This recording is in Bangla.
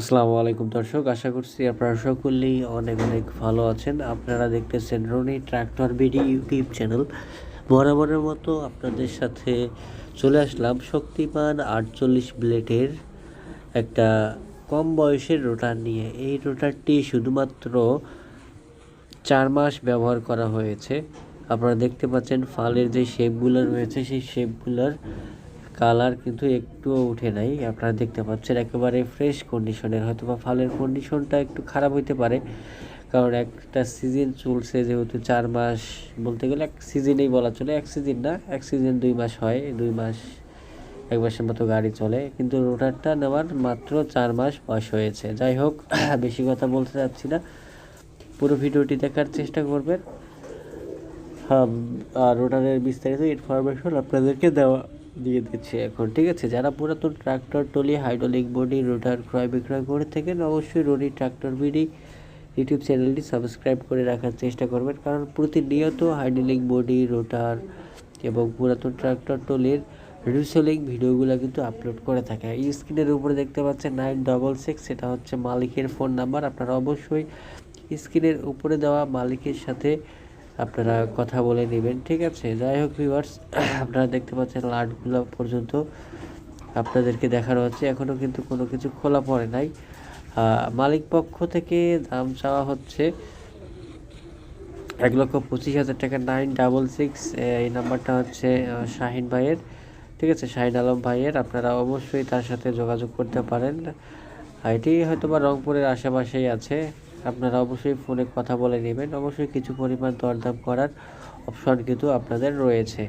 আসসালামু আলাইকুম দর্শক, আশা করছি আপনারা সকলেই অনেক অনেক ভালো আছেন। আপনারা দেখতেছেন Roni tractor BD YouTube channel. বরাবরের মতো আপনাদের সাথে চলে আসলাম শক্তিমান আটচল্লিশ ব্লেডের একটা কম বয়সের রোটার নিয়ে। এই রোটারটি শুধুমাত্র চার মাস ব্যবহার করা হয়েছে। আপনারা দেখতে পাচ্ছেন ফালের যে শেপগুলো রয়েছে, সেই শেপগুলোর কালার কিন্তু একটুও উঠে নাই। আপনারা দেখতে পাচ্ছেন একেবারে ফ্রেশ কন্ডিশনের হয়তো বা ফালের কন্ডিশনটা একটু খারাপ হইতে পারে। কারণ একটা সিজন চলছে যেহেতু চার মাস, বলতে গেলে এক সিজনেই বলা চলে, এক সিজন না, এক সিজন দুই মাস হয়, দুই মাস, এক মাসের মতো গাড়ি চলে। কিন্তু রোটারটা নেওয়ার মাত্র চার মাস বয়স হয়েছে। যাই হোক, বেশি কথা বলতে চাচ্ছি না। পুরো ভিডিওটি দেখার চেষ্টা করবেন। আর রোটারের বিস্তারিত ইনফরমেশন আপনাদেরকে দেওয়া দিয়ে দিচ্ছি এখন, ঠিক আছে? যারা পুরাতন tractor trolley hydraulic body rotor ক্রয় বিক্রয় করে থাকেন, অবশ্যই রনি ট্রাক্টর বিডি ইউটিউব চ্যানেলটি সাবস্ক্রাইব করে রাখার চেষ্টা করবেন। কারণ প্রতিনিয়ত হাইড্রোলিক বডি রোটার এবং পুরাতন ট্রাক্টর টলির রিসেলিং ভিডিওগুলো কিন্তু আপলোড করে থাকে। এই স্ক্রিনের উপরে দেখতে পাচ্ছেন নাইন ডবল সিক্স সেটা হচ্ছে মালিকের ফোন নাম্বার আপনারা অবশ্যই স্ক্রিনের উপরে দেওয়া মালিকের সাথে আপনারা কথা বলে নেবেন। ঠিক আছে? যাই হোক ভিউয়ার্স আপনারা দেখতে পাচ্ছেন লাটগুলো পর্যন্ত আপনাদেরকে দেখানো হচ্ছে। এখনও কিন্তু কোনো কিছু খোলা পড়ে নাই। মালিক পক্ষ থেকে দাম চাওয়া হচ্ছে এক লক্ষ পঁচিশ হাজার টাকা। নাইন ডাবল সিক্স এই নাম্বারটা হচ্ছে শাহিন ভাইয়ের। ঠিক আছে? শাহিন আলম ভাইয়ের। আপনারা অবশ্যই তার সাথে যোগাযোগ করতে পারেন। এটি হয়তো বা রংপুরের আশেপাশেই আছে। আপনারা অবশ্যই ফোনে কথা বলে নেবেন। অবশ্যই কিছু পরিমাণ দরদাম করার অপশন কিন্তু আপনাদের রয়েছে।